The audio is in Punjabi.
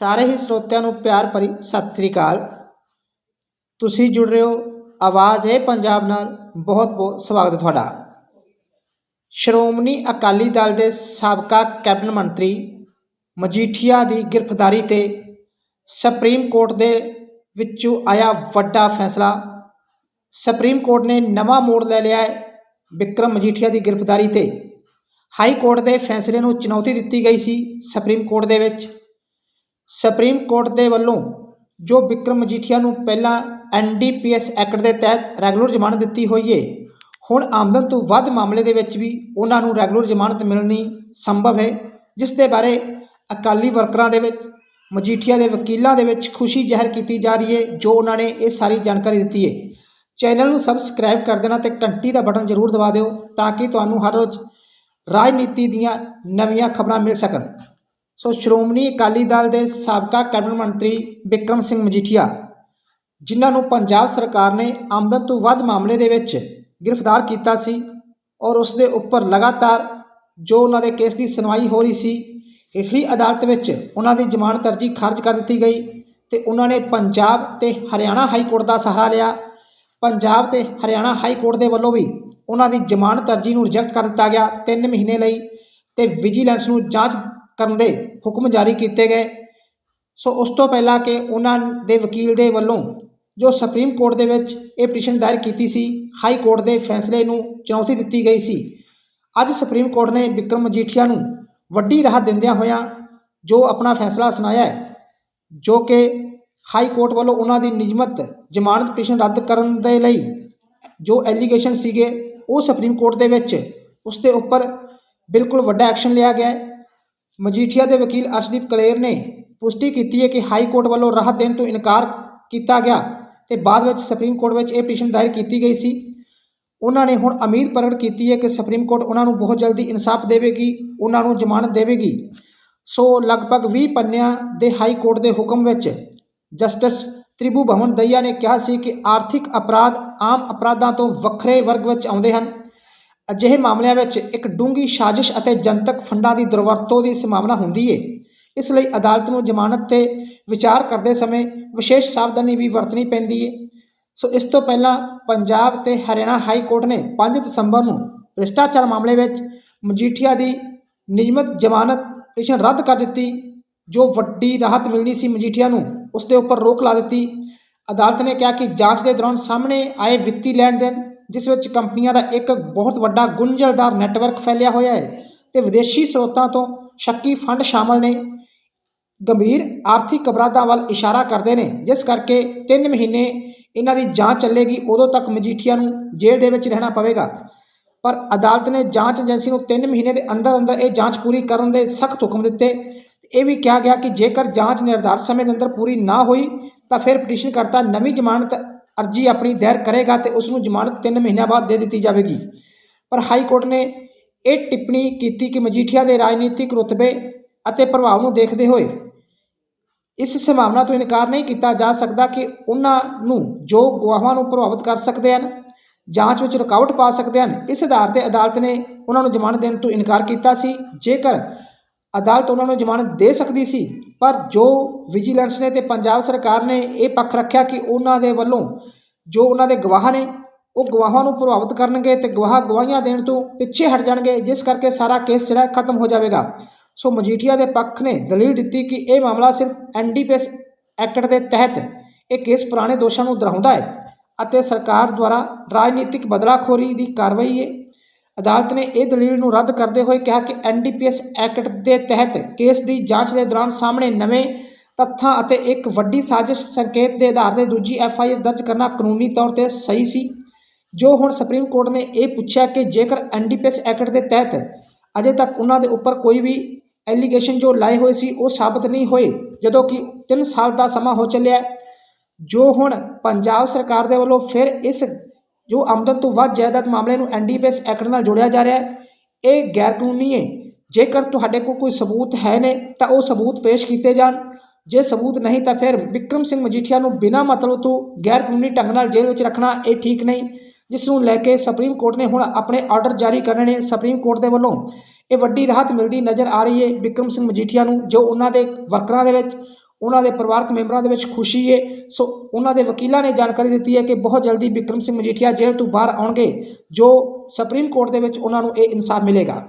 ਸਾਰੇ ਹੀ ਸਰੋਤਿਆਂ ਨੂੰ ਪਿਆਰ ਭਰੀ ਸਤਿ ਸ੍ਰੀ ਅਕਾਲ। ਤੁਸੀਂ ਜੁੜ ਰਹੇ ਹੋ ਆਵਾਜ਼ ਹੈ ਪੰਜਾਬ ਨਾਲ। ਬਹੁਤ ਬਹੁਤ ਸਵਾਗਤ ਹੈ ਤੁਹਾਡਾ। ਸ਼੍ਰੋਮਣੀ ਅਕਾਲੀ ਦਲ ਦੇ ਸਾਬਕਾ ਕੈਬਨਿਟ ਮੰਤਰੀ ਮਜੀਠੀਆ ਦੀ ਗ੍ਰਿਫਤਾਰੀ ਤੇ ਸੁਪਰੀਮ ਕੋਰਟ ਦੇ ਵਿੱਚੋਂ ਆਇਆ ਵੱਡਾ ਫੈਸਲਾ। ਸੁਪਰੀਮ ਕੋਰਟ ਨੇ ਨਵਾਂ ਮੋੜ ਲੈ ਲਿਆ ਹੈ ਵਿਕਰਮ ਮਜੀਠੀਆ ਦੀ ਗ੍ਰਿਫਤਾਰੀ ਤੇ। ਹਾਈ ਕੋਰਟ ਦੇ ਫੈਸਲੇ ਨੂੰ ਚੁਣੌਤੀ ਦਿੱਤੀ ਗਈ ਸੀ ਸੁਪਰੀਮ ਕੋਰਟ ਦੇ ਵਿੱਚ। ਸੁਪਰੀਮ ਕੋਰਟ ਦੇ ਵੱਲੋਂ ਜੋ ਵਿਕਰਮ ਮਜੀਠੀਆ ਨੂੰ ਪਹਿਲਾਂ ਐਨਡੀਪੀਐਸ ਐਕਟ ਦੇ ਤਹਿਤ ਰੈਗੂਲਰ ਜ਼ਮਾਨਤ ਦਿੱਤੀ ਹੋਈ ਏ, ਹੁਣ ਆਮਦਨ ਤੋਂ ਵੱਧ ਮਾਮਲੇ ਦੇ ਵਿੱਚ ਵੀ ਉਹਨਾਂ ਨੂੰ ਰੈਗੂਲਰ ਜ਼ਮਾਨਤ ਮਿਲਣੀ ਸੰਭਵ ਹੈ, ਜਿਸ ਦੇ ਬਾਰੇ ਅਕਾਲੀ ਵਰਕਰਾਂ ਦੇ ਵਿੱਚ, ਮਜੀਠੀਆ ਦੇ ਵਕੀਲਾਂ ਦੇ ਵਿੱਚ ਖੁਸ਼ੀ ਜ਼ਾਹਿਰ ਕੀਤੀ ਜਾ ਰਹੀ ਹੈ ਜੋ ਉਹਨਾਂ ਨੇ ਇਹ ਸਾਰੀ ਜਾਣਕਾਰੀ ਦਿੱਤੀ ਹੈ ਚੈਨਲ ਨੂੰ ਸਬਸਕ੍ਰਾਈਬ ਕਰ ਦੇਣਾ ਤੇ ਘੰਟੀ ਦਾ ਬਟਨ ਜ਼ਰੂਰ ਦਬਾ ਦਿਓ, ਤਾਂ ਕਿ ਤੁਹਾਨੂੰ ਹਰ ਰੋਜ਼ ਰਾਜਨੀਤੀ ਦੀਆਂ ਨਵੀਆਂ ਖਬਰਾਂ ਮਿਲ ਸਕਣ। ਸੋ ਸ਼੍ਰੋਮਣੀ ਅਕਾਲੀ ਦਲ ਦੇ ਸਾਬਕਾ ਕੈਬਨਿਟ ਮੰਤਰੀ ਵਿਕਰਮ ਸਿੰਘ ਮਜੀਠੀਆ, ਜਿਨ੍ਹਾਂ ਨੂੰ ਪੰਜਾਬ ਸਰਕਾਰ ਨੇ ਆਮਦਨ ਤੋਂ ਵੱਧ ਮਾਮਲੇ ਦੇ ਵਿੱਚ ਗ੍ਰਿਫਤਾਰ ਕੀਤਾ ਸੀ ਔਰ ਉਸ ਦੇ ਉੱਪਰ ਲਗਾਤਾਰ ਜੋ ਉਹਨਾਂ ਦੇ ਕੇਸ ਦੀ ਸੁਣਵਾਈ ਹੋ ਰਹੀ ਸੀ, ਹੇਠਲੀ ਅਦਾਲਤ ਵਿੱਚ ਉਹਨਾਂ ਦੀ ਜ਼ਮਾਨਤ ਅਰਜ਼ੀ ਖਾਰਜ ਕਰ ਦਿੱਤੀ ਗਈ ਤੇ ਉਹਨਾਂ ਨੇ ਪੰਜਾਬ ਤੇ ਹਰਿਆਣਾ ਹਾਈ ਕੋਰਟ ਦਾ ਸਹਾਰਾ ਲਿਆ। ਪੰਜਾਬ ਤੇ ਹਰਿਆਣਾ ਹਾਈ ਕੋਰਟ ਦੇ ਵੱਲੋਂ ਵੀ ਉਹਨਾਂ ਦੀ ਜ਼ਮਾਨਤ ਅਰਜ਼ੀ ਨੂੰ ਰਿਜੈਕਟ ਕਰ ਦਿੱਤਾ ਗਿਆ 3 ਮਹੀਨੇ ਲਈ ਤੇ ਵਿਜੀਲੈਂਸ ਨੂੰ ਜਾਂਚ ਕਰਨ ਦੇ ਹੁਕਮ ਜਾਰੀ ਕੀਤੇ ਗਏ। ਸੋ ਉਸ ਤੋਂ ਪਹਿਲਾਂ ਕਿ ਉਹਨਾਂ ਦੇ ਵਕੀਲ ਦੇ ਵੱਲੋਂ ਜੋ ਸੁਪਰੀਮ ਕੋਰਟ ਦੇ ਵਿੱਚ ਇਹ ਪਟੀਸ਼ਨ ਦਾਇਰ ਕੀਤੀ ਸੀ, ਹਾਈ ਕੋਰਟ ਦੇ ਫੈਸਲੇ ਨੂੰ ਚੁਣੌਤੀ ਦਿੱਤੀ ਗਈ ਸੀ। ਅੱਜ ਸੁਪਰੀਮ ਕੋਰਟ ਨੇ ਵਿਕਰਮ ਮਜੀਠੀਆ ਨੂੰ ਵੱਡੀ ਰਾਹਤ ਦਿੰਦਿਆਂ ਹੋਇਆਂ ਜੋ ਆਪਣਾ ਫੈਸਲਾ ਸੁਣਾਇਆ ਹੈ, ਜੋ ਕਿ ਹਾਈ ਕੋਰਟ ਵੱਲੋਂ ਉਹਨਾਂ ਦੀ ਨਿਯਮਤ ਜ਼ਮਾਨਤ ਪਟੀਸ਼ਨ ਰੱਦ ਕਰਨ ਦੇ ਲਈ ਜੋ ਐਲੀਗੇਸ਼ਨ ਸੀਗੇ, ਉਹ ਸੁਪਰੀਮ ਕੋਰਟ ਦੇ ਵਿੱਚ ਉਸ ਦੇ ਉੱਪਰ ਬਿਲਕੁਲ ਵੱਡਾ ਐਕਸ਼ਨ ਲਿਆ ਗਿਆ ਮਜੀਠੀਆ ਦੇ ਵਕੀਲ ਅਰਸ਼ਦੀਪ ਕਲੇਰ ਨੇ ਪੁਸ਼ਟੀ ਕੀਤੀ ਹੈ ਕਿ ਹਾਈ ਕੋਰਟ ਵੱਲੋਂ ਰਾਹਤ ਦੇਣ ਤੋਂ ਇਨਕਾਰ ਕੀਤਾ ਗਿਆ ਤੇ ਬਾਅਦ ਵਿੱਚ ਸੁਪਰੀਮ ਕੋਰਟ ਵਿੱਚ ਇਹ ਪਟੀਸ਼ਨ ਦਾਇਰ ਕੀਤੀ ਗਈ ਸੀ। ਉਹਨਾਂ ਨੇ ਹੁਣ ਉਮੀਦ ਪ੍ਰਗਟ ਕੀਤੀ ਹੈ ਕਿ ਸੁਪਰੀਮ ਕੋਰਟ ਉਹਨਾਂ ਨੂੰ ਬਹੁਤ ਜਲਦੀ ਇਨਸਾਫ ਦੇਵੇਗੀ, ਉਹਨਾਂ ਨੂੰ ਜ਼ਮਾਨਤ ਦੇਵੇਗੀ। ਸੋ ਲਗਭਗ 20 ਪੰਨਿਆਂ ਦੇ ਹਾਈ ਕੋਰਟ ਦੇ ਹੁਕਮ ਵਿੱਚ ਜਸਟਿਸ ਤ੍ਰਿਭੂ ਭਵਨ ਦਈਆ ਨੇ ਕਿਹਾ ਸੀ ਕਿ ਆਰਥਿਕ ਅਪਰਾਧ ਆਮ ਅਪਰਾਧਾਂ ਤੋਂ ਵੱਖਰੇ ਵਰਗ ਵਿੱਚ ਆਉਂਦੇ ਹਨ। ਅਜਿਹੇ ਮਾਮਲਿਆਂ ਵਿੱਚ ਇੱਕ ਡੂੰਗੀ ਸਾਜ਼ਿਸ਼ ਅਤੇ ਜਨਤਕ ਫੰਡਾਂ ਦੀ ਦੁਰਵਰਤੋਂ ਦੀ ਸੰਭਾਵਨਾ ਹੁੰਦੀ ਹੈ ਇਸ ਲਈ ਅਦਾਲਤ ਨੂੰ ਜ਼ਮਾਨਤ ਤੇ ਵਿਚਾਰ ਕਰਦੇ ਸਮੇਂ ਵਿਸ਼ੇਸ਼ ਸਾਵਧਾਨੀ ਵੀ ਵਰਤਣੀ ਪੈਂਦੀ ਹੈ ਸੋ ਇਸ ਤੋਂ ਪਹਿਲਾਂ ਪੰਜਾਬ ਤੇ ਹਰਿਆਣਾ ਹਾਈ ਕੋਰਟ ਨੇ 5 ਦਸੰਬਰ ਨੂੰ ਭ੍ਰਿਸ਼ਟਾਚਾਰ ਮਾਮਲੇ ਵਿੱਚ ਮਜੀਠੀਆ ਦੀ ਨਿਯਮਤ ਜ਼ਮਾਨਤ ਪਟੀਸ਼ਨ ਰੱਦ ਕਰ ਦਿੱਤੀ, ਜੋ ਵੱਡੀ ਰਾਹਤ ਮਿਲਣੀ ਸੀ ਮਜੀਠੀਆ ਨੂੰ, ਉਸ ਦੇ ਉੱਪਰ ਰੋਕ ਲਾ ਦਿੱਤੀ। ਅਦਾਲਤ ਨੇ ਕਿਹਾ ਕਿ ਜਾਂਚ ਦੇ ਦੌਰਾਨ ਸਾਹਮਣੇ ਆਏ ਵਿੱਤੀ ਲੈਣ ਦੇਣ ਜਿਸ ਵਿੱਚ ਕੰਪਨੀਆਂ ਦਾ ਇੱਕ ਬਹੁਤ ਵੱਡਾ ਗੁੰਝਲਦਾਰ ਨੈੱਟਵਰਕ ਫੈਲਿਆ ਹੋਇਆ ਹੈ ਅਤੇ ਵਿਦੇਸ਼ੀ ਸਰੋਤਾਂ ਤੋਂ ਸ਼ੱਕੀ ਫੰਡ ਸ਼ਾਮਲ ਨੇ। ਗੰਭੀਰ ਆਰਥਿਕ ਅਪਰਾਧਾਂ ਵੱਲ ਇਸ਼ਾਰਾ ਕਰਦੇ ਨੇ, ਜਿਸ ਕਰਕੇ 3 ਮਹੀਨੇ ਇਹਨਾਂ ਦੀ ਜਾਂਚ ਚੱਲੇਗੀ, ਉਦੋਂ ਤੱਕ ਮਜੀਠੀਆ ਨੂੰ ਜੇਲ੍ਹ ਦੇ ਵਿੱਚ ਰਹਿਣਾ ਪਵੇਗਾ। ਪਰ ਅਦਾਲਤ ਨੇ ਜਾਂਚ ਏਜੰਸੀ ਨੂੰ 3 ਮਹੀਨੇ ਦੇ ਅੰਦਰ ਅੰਦਰ ਇਹ ਜਾਂਚ ਪੂਰੀ ਕਰਨ ਦੇ ਸਖਤ ਹੁਕਮ ਦਿੱਤੇ। ਇਹ ਵੀ ਕਿਹਾ ਗਿਆ ਕਿ ਜੇਕਰ ਜਾਂਚ ਨਿਰਧਾਰਤ ਸਮੇਂ ਦੇ ਅੰਦਰ ਪੂਰੀ ਨਾ ਹੋਈ, ਤਾਂ ਫਿਰ ਪਟੀਸ਼ਨ ਕਰਤਾ ਨਵੀਂ ਜ਼ਮਾਨਤ ਅਰਜੀ ਆਪਣੀ ਦਾਇਰ ਕਰੇਗਾ ਤੇ ਉਸ ਨੂੰ ਜ਼ਮਾਨਤ 3 ਮਹੀਨਿਆਂ ਬਾਅਦ ਦੇ ਦਿੱਤੀ ਜਾਵੇਗੀ। ਪਰ ਹਾਈ ਕੋਰਟ ਨੇ ਇਹ ਟਿੱਪਣੀ ਕੀਤੀ ਕਿ ਮਜੀਠੀਆ ਦੇ ਰਾਜਨੀਤਿਕ ਰੁਤਬੇ ਅਤੇ ਪ੍ਰਭਾਵ ਨੂੰ ਦੇਖਦੇ ਹੋਏ ਇਸ ਸੰਭਾਵਨਾ ਤੋਂ ਇਨਕਾਰ ਨਹੀਂ ਕੀਤਾ ਜਾ ਸਕਦਾ ਕਿ ਉਹਨਾਂ ਨੂੰ ਜੋ ਗਵਾਹਾਂ ਨੂੰ ਪ੍ਰਭਾਵਿਤ ਕਰ ਸਕਦੇ ਹਨ, ਜਾਂਚ ਵਿੱਚ ਰੁਕਾਵਟ ਪਾ ਸਕਦੇ ਹਨ। ਇਸ ਆਧਾਰ ਤੇ ਅਦਾਲਤ ਨੇ ਉਹਨਾਂ ਨੂੰ ਜ਼ਮਾਨਤ ਦੇਣ ਤੋਂ ਇਨਕਾਰ ਕੀਤਾ ਸੀ। ਜੇਕਰ ਅਦਾਲਤ ਉਹਨਾਂ ਨੂੰ ਜ਼ਮਾਨਤ ਦੇ ਸਕਦੀ ਸੀ, ਪਰ ਜੋ ਵਿਜੀਲੈਂਸ ਨੇ ਤੇ ਪੰਜਾਬ ਸਰਕਾਰ ਨੇ ਇਹ ਪੱਖ ਰੱਖਿਆ ਕਿ ਉਹਨਾਂ ਦੇ ਵੱਲੋਂ ਜੋ ਉਹਨਾਂ ਦੇ ਗਵਾਹ ਨੇ, ਉਹ ਗਵਾਹਾਂ ਨੂੰ ਪ੍ਰਭਾਵਿਤ ਕਰਨਗੇ ਤੇ ਗਵਾਹ ਗਵਾਹੀਆਂ ਦੇਣ ਤੋਂ ਪਿੱਛੇ ਹਟ ਜਾਣਗੇ, ਜਿਸ ਕਰਕੇ ਸਾਰਾ ਕੇਸ ਜਿਹੜਾ ਖਤਮ ਹੋ ਜਾਵੇਗਾ। ਸੋ ਮਜੀਠੀਆ ਦੇ ਪੱਖ ਨੇ ਦਲੀਲ ਦਿੱਤੀ ਕਿ ਇਹ ਮਾਮਲਾ ਸਿਰਫ ਐਨਡੀਪੀਐਸ ਐਕਟ ਦੇ ਤਹਿਤ ਇਹ ਕੇਸ ਪੁਰਾਣੇ ਦੋਸ਼ਾਂ ਨੂੰ ਦੁਹਰਾਉਂਦਾ ਹੈ ਅਤੇ ਸਰਕਾਰ ਦੁਆਰਾ ਰਾਜਨੀਤਿਕ ਬਦਲਾਖੋਰੀ ਦੀ ਕਾਰਵਾਈ ਹੈ ਅਦਾਲਤ ਨੇ ਇਹ ਦਲੀਲ ਨੂੰ ਰੱਦ ਕਰਦੇ ਹੋਏ ਕਿਹਾ ਕਿ ਐਨਡੀਪੀਐਸ ਐਕਟ ਦੇ ਤਹਿਤ ਕੇਸ ਦੀ ਜਾਂਚ ਦੇ ਦੌਰਾਨ ਸਾਹਮਣੇ ਨਵੇਂ ਤੱਥਾਂ ਅਤੇ ਇੱਕ ਵੱਡੀ ਸਾਜ਼ਿਸ਼ ਸੰਕੇਤ ਦੇ ਆਧਾਰ ਤੇ ਦੂਜੀ ਐਫਆਈਆਰ ਦਰਜ ਕਰਨਾ ਕਾਨੂੰਨੀ ਤੌਰ ਤੇ ਸਹੀ ਸੀ। ਜੋ ਹੁਣ ਸੁਪਰੀਮ ਕੋਰਟ ਨੇ ਇਹ ਪੁੱਛਿਆ ਕਿ ਜੇਕਰ ਐਨਡੀਪੀਐਸ ਐਕਟ ਦੇ ਤਹਿਤ ਅਜੇ ਤੱਕ ਉਹਨਾਂ ਦੇ ਉੱਪਰ ਕੋਈ ਵੀ ਐਲੀਗੇਸ਼ਨ ਜੋ ਲਾਏ ਹੋਏ ਸੀ, ਉਹ ਸਾਬਤ ਨਹੀਂ ਹੋਏ, ਜਦੋਂ ਕਿ 3 ਸਾਲ ਦਾ ਸਮਾਂ ਹੋ ਚੱਲਿਆ। ਜੋ ਹੁਣ ਪੰਜਾਬ ਸਰਕਾਰ ਦੇ ਵੱਲੋਂ ਫਿਰ ਇਸ ਜੋ ਆਮਦਨ ਤੋਂ ਵੱਧ ਜਾਇਦਾਦ ਮਾਮਲੇ ਨੂੰ ਐਨਡੀਪੀਐਸ ਐਕਟ ਨਾਲ ਜੋੜਿਆ ਜਾ ਰਿਹਾ ਹੈ, ਇਹ ਗੈਰ ਕਾਨੂੰਨੀ ਹੈ। ਜੇਕਰ ਤੁਹਾਡੇ ਕੋਲ ਕੋਈ ਸਬੂਤ ਹੈ ਨੇ, ਤਾਂ ਉਹ ਸਬੂਤ ਪੇਸ਼ ਕੀਤੇ ਜਾਣ। ਜੇ ਸਬੂਤ ਨਹੀਂ, ਤਾਂ ਫਿਰ ਵਿਕਰਮ ਸਿੰਘ ਮਜੀਠੀਆ ਨੂੰ ਬਿਨਾਂ ਮਤਲਬ ਤੋਂ ਗੈਰ ਕਾਨੂੰਨੀ ਢੰਗ ਨਾਲ ਜੇਲ੍ਹ ਵਿੱਚ ਰੱਖਣਾ ਇਹ ਠੀਕ ਨਹੀਂ। ਜਿਸ ਨੂੰ ਲੈ ਕੇ ਸੁਪਰੀਮ ਕੋਰਟ ਨੇ ਹੁਣ ਆਪਣੇ ਆਰਡਰ ਜਾਰੀ ਕਰਨੇ ਨੇ ਸੁਪਰੀਮ ਕੋਰਟ ਦੇ ਵੱਲੋਂ। ਇਹ ਵੱਡੀ ਰਾਹਤ ਮਿਲਦੀ ਨਜ਼ਰ ਆ ਰਹੀ ਹੈ ਵਿਕਰਮ ਸਿੰਘ ਮਜੀਠੀਆ ਨੂੰ, ਜੋ ਉਹਨਾਂ ਦੇ ਵਰਕਰਾਂ ਦੇ ਵਿੱਚ ਉਹਨਾਂ ਦੇ ਪਰਿਵਾਰਕ ਮੈਂਬਰਾਂ ਦੇ ਵਿੱਚ ਖੁਸ਼ੀ ਹੈ ਸੋ ਉਹਨਾਂ ਦੇ ਵਕੀਲਾਂ ਨੇ ਜਾਣਕਾਰੀ ਦਿੱਤੀ ਹੈ ਕਿ ਬਹੁਤ ਜਲਦੀ ਬਿਕਰਮ ਸਿੰਘ ਮਜੀਠੀਆ ਜੇਲ੍ਹ ਤੋਂ ਬਾਹਰ ਆਉਣਗੇ, ਜੋ ਸੁਪਰੀਮ ਕੋਰਟ ਦੇ ਵਿੱਚ ਉਹਨਾਂ ਨੂੰ ਇਹ ਇਨਸਾਫ ਮਿਲੇਗਾ।